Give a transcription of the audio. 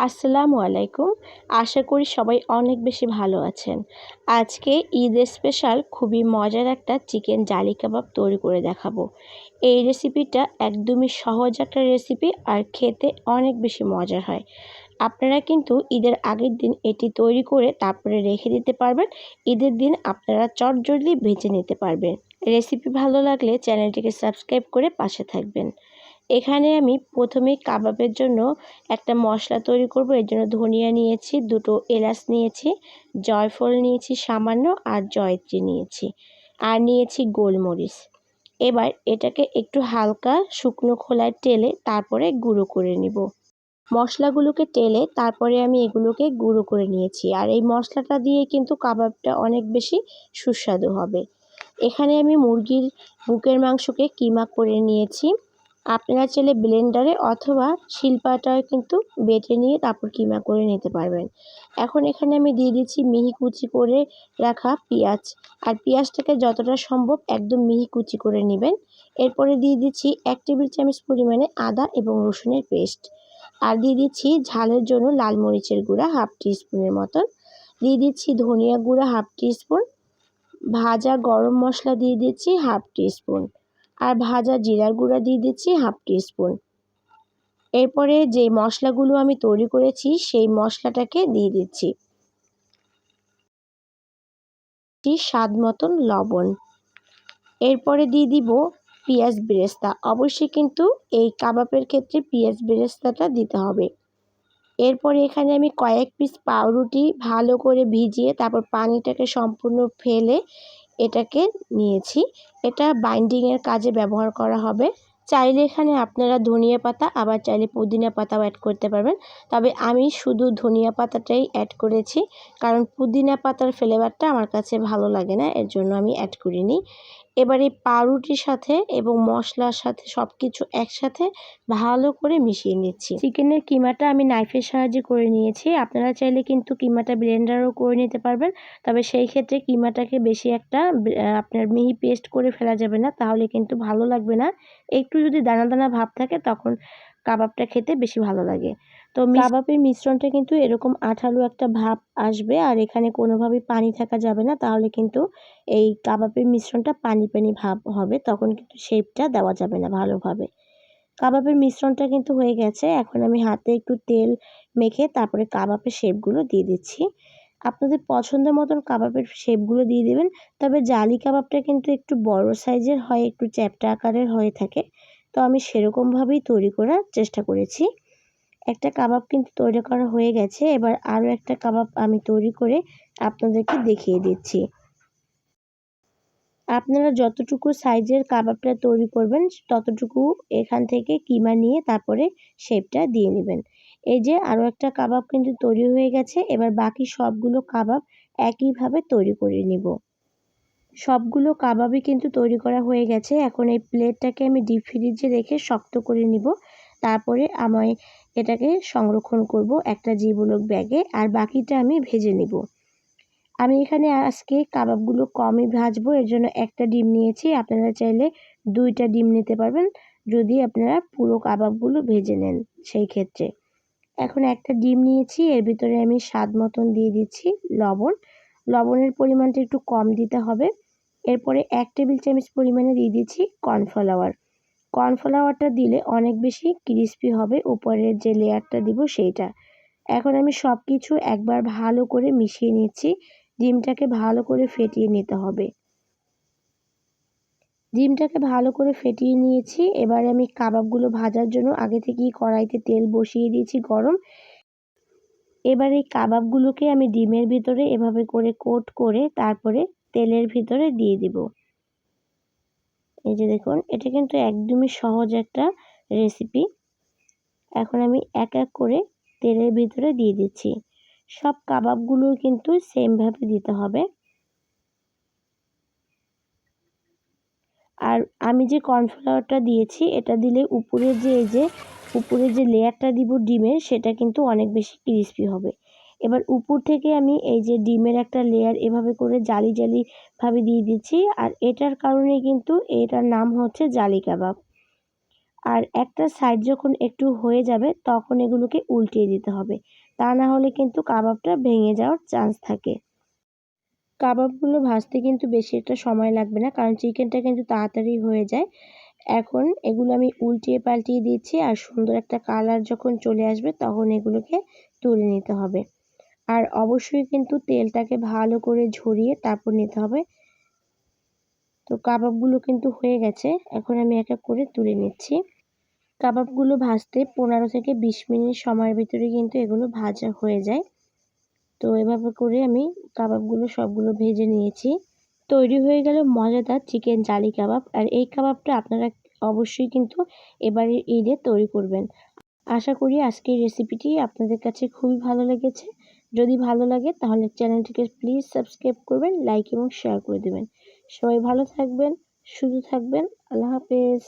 আসসালামু আলাইকুম। আশা করি সবাই অনেক বেশি ভালো আছেন। আজকে ঈদের স্পেশাল খুবই মজার একটা চিকেন জালি কাবাব তৈরি করে দেখাবো। এই রেসিপিটা একদমই সহজ একটা রেসিপি আর খেতে অনেক বেশি মজার হয়। আপনারা কিন্তু ঈদের আগের দিন এটি তৈরি করে তারপরে রেখে দিতে পারবেন। ঈদের দিন আপনারা চটজলদি ভেজে নিতে পারবেন। রেসিপি ভালো লাগলে চ্যানেলটিকে সাবস্ক্রাইব করে পাশে থাকবেন। এখানে আমি প্রথমে কাবাবের জন্য একটা মশলা তৈরি করব। এর জন্য ধনিয়া নিয়েছি, দুটো এলাচ নিয়েছি, জয়ফল নিয়েছি সামান্য আর জয়ত্রী নিয়েছি আর নিয়েছি গোলমরিচ। এবার এটাকে একটু হালকা শুকনো খোলায় টেলে তারপরে গুঁড়ো করে নিব। মশলাগুলোকে টেলে তারপরে আমি এগুলোকে গুঁড়ো করে নিয়েছি আর এই মশলাটা দিয়ে কিন্তু কাবাবটা অনেক বেশি সুস্বাদু হবে। এখানে আমি মুরগির বুকের মাংসকে কিমা করে নিয়েছি। আপনারা চাইলে ব্লেন্ডারে অথবা শিলপাটায় কিন্তু বেটে নিয়ে তারপর কিমা করে নিতে পারবেন। এখন এখানে আমি দিয়ে দিচ্ছি মিহি কুচি করে রাখা পেঁয়াজ। আর পেঁয়াজটাকে যতটা সম্ভব একদম মিহি কুচি করে নেবেন। এরপরে দিয়ে দিচ্ছি এক টেবিল চামচ পরিমাণে আদা এবং রসুনের পেস্ট। আর দিয়ে দিচ্ছি ঝালের জন্য লাল মরিচের গুঁড়া হাফ টিস্পুনের মতন। দিয়ে দিচ্ছি ধনিয়া গুঁড়া হাফ টিস্পুন। ভাজা গরম মশলা দিয়ে দিচ্ছি হাফ টিস্পুন। আর ভাজা জিরার গুঁড়া দিয়ে দিচ্ছি হাফ টিস্পুন। এরপরে যে মশলাগুলো আমি তৈরি করেছি, সেই মশলাটাকে দিয়ে দিচ্ছি। স্বাদ মতন লবণ। এরপরে দিয়ে দিব পেঁয়াজ বেরেস্তা। অবশ্যই কিন্তু এই কাবাবের ক্ষেত্রে পেঁয়াজ বেরেস্তাটা দিতে হবে। এরপরে এখানে আমি কয়েক পিস পাউরুটি ভালো করে ভিজিয়ে তারপর পানিটাকে সম্পূর্ণ ফেলে এটাকে নিয়েছি। এটা বাইন্ডিংয়ের কাজে ব্যবহার করা হবে। চাইলে এখানে আপনারা ধনিয়া পাতা, আবার চাইলে পুদিনা পাতাও অ্যাড করতে পারবেন। তবে আমি শুধু ধনিয়া পাতাটাই অ্যাড করেছি, কারণ পুদিনা পাতার ফ্লেভারটা আমার কাছে ভালো লাগে না, এর জন্য আমি অ্যাড করিনি। এবার পাউরুটির সাথে এবং মশলার সাথে সব কিছু একসাথে ভালো করে মিশিয়ে নিচ্ছি। চিকেনের কিমাটা আমি নাইফের সাহায্যে করে নিয়েছি। আপনারা চাইলে কিন্তু কিমাটা ব্লেন্ডারও করে নিতে পারবেন, তবে সেই ক্ষেত্রে কিমাটাকে বেশি একটা আপনার মিহি পেস্ট করে ফেলা যাবে না, তাহলে কিন্তু ভালো লাগবে না। একটু যদি দানা দানা ভাব থাকে, তখন কাবাবটা খেতে বেশি ভালো লাগে। তো কাবাবের মিশ্রণটা কিন্তু এরকম আঠালো একটা ভাব আসবে, আর এখানে কোনোভাবেই পানি থাকা যাবে না। তাহলে কিন্তু এই কাবাবের মিশ্রণটা পানি পানি ভাব হবে, তখন কিন্তু শেপটা দেওয়া যাবে না ভালোভাবে। কাবাবের মিশ্রণটা কিন্তু হয়ে গেছে। এখন আমি হাতে একটু তেল মেখে তারপরে কাবাবের শেপগুলো দিয়ে দিচ্ছি। আপনাদের পছন্দ মতন কাবাবের শেপগুলো দিয়ে দেবেন, তবে জালি কাবাবটা কিন্তু একটু বড় সাইজের হয়, একটু চ্যাপটা আকারের হয়ে থাকে। তো আমি সেরকমভাবেই তৈরি করার চেষ্টা করেছি। একটা কাবাব কিন্তু তৈরি করা হয়ে গেছে। এবার আরও একটা কাবাব আমি তৈরি করে আপনাদেরকে দেখিয়ে দিচ্ছি। আপনারা যতটুকু সাইজের কাবাবটা তৈরি করবেন, ততটুকু এখান থেকে কিমা নিয়ে তারপরে শেপটা দিয়ে নেবেন। এই যে আরও একটা কাবাব কিন্তু তৈরি হয়ে গেছে। এবার বাকি সবগুলো কাবাব একইভাবে তৈরি করে নিব। সবগুলো কাবাবই কিন্তু তৈরি করা হয়ে গেছে। এখন এই প্লেটটাকে আমি ডিপ ফ্রিজে রেখে শক্ত করে নিব। তারপরে আমায় এটাকে সংরক্ষণ করব একটা জীবলক ব্যাগে আর বাকিটা আমি ভেজে নিব। আমি এখানে আজকে কাবাবগুলো কমই ভাজবো, এর জন্য একটা ডিম নিয়েছি। আপনারা চাইলে দুইটা ডিম নিতে পারবেন যদি আপনারা পুরো কাবাবগুলো ভেজে নেন সেই ক্ষেত্রে। এখন একটা ডিম নিয়েছি, এর ভিতরে আমি স্বাদ মতন দিয়ে দিচ্ছি লবণ। লবণের পরিমাণটা একটু কম দিতে হবে। এরপরে এক টেবিল চামচ পরিমাণে দিয়ে দিচ্ছি কর্নফ্লাওয়ার। কর্নফ্লাওয়ারটা দিলে অনেক বেশি ক্রিস্পি হবে, উপরের যে লেয়ারটা দিব সেইটা। এখন আমি সব কিছু একবার ভালো করে মিশিয়ে নিচ্ছি। ডিমটাকে ভালো করে ফেটিয়ে নিতে হবে। ডিমটাকে ভালো করে ফেটিয়ে নিয়েছি। এবারে আমি কাবাবগুলো ভাজার জন্য আগে থেকেই কড়াইতে তেল বসিয়ে দিয়েছি গরম। এবার এই কাবাবগুলোকে আমি ডিমের ভিতরে এভাবে করে কোট করে তারপরে তেলের ভিতরে দিয়ে দিব। এই যে দেখুন, এটা কিন্তু একদমই সহজ একটা রেসিপি এখন আমি এক এক করে তেলের ভিতরে দিয়ে দিচ্ছি। সব কাবাবগুলো কিন্তু সেমভাবে দিতে হবে। আর আমি যে কর্নফ্লাওয়ারটা দিয়েছি, এটা দিলে উপরে যে, এই যে উপরে যে লেয়ারটা দিব ডিমের, সেটা কিন্তু অনেক বেশি ক্রিস্পি হবে। এবার উপর থেকে আমি এই যে ডিমের একটা লেয়ার এভাবে করে জালি জালি ভাবে দিয়ে দিচ্ছি, আর এটার কারণে কিন্তু এটার নাম হচ্ছে জালি কাবাব। আর একটা সাইড যখন একটু হয়ে যাবে, তখন এগুলোকে উল্টিয়ে দিতে হবে। তা না হলে কিন্তু কাবাবটা ভেঙে যাওয়ার চান্স থাকে। কাবাবগুলো ভাজতে কিন্তু বেশি একটা সময় লাগবে না, কারণ চিকেনটা কিন্তু তাড়াতাড়ি হয়ে যায়। এখন এগুলো আমি উল্টিয়ে পাল্টিয়ে দিচ্ছি আর সুন্দর একটা কালার যখন চলে আসবে তখন এগুলোকে তুলে নিতে হবে। আর অবশ্যই কিন্তু তেলটাকে ভালো করে ঝরিয়ে তারপর নিতে হবে। তো কাবাবগুলো কিন্তু হয়ে গেছে, এখন আমি এক এক করে তুলে নিচ্ছি। কাবাবগুলো ভাজতে পনেরো থেকে বিশ মিনিট সময়ের ভিতরে কিন্তু এগুলো ভাজা হয়ে যায়। তো এভাবে করে আমি কাবাবগুলো সবগুলো ভেজে নিয়েছি। তৈরি হয়ে গেল মজাদার চিকেন জালি কাবাব। আর এই কাবাবটা আপনারা অবশ্যই কিন্তু এবারে ঈদে তৈরি করবেন। আশা করি আজকের রেসিপিটি আপনাদের কাছে খুবই ভালো লেগেছে। যদি ভালো লাগে তাহলে চ্যানেলটিকে প্লিজ সাবস্ক্রাইব করবেন লাইক এবং শেয়ার করে দেবেন। সবাই ভালো থাকবেন, সুস্থ থাকবেন, আল্লাহ হাফেজ।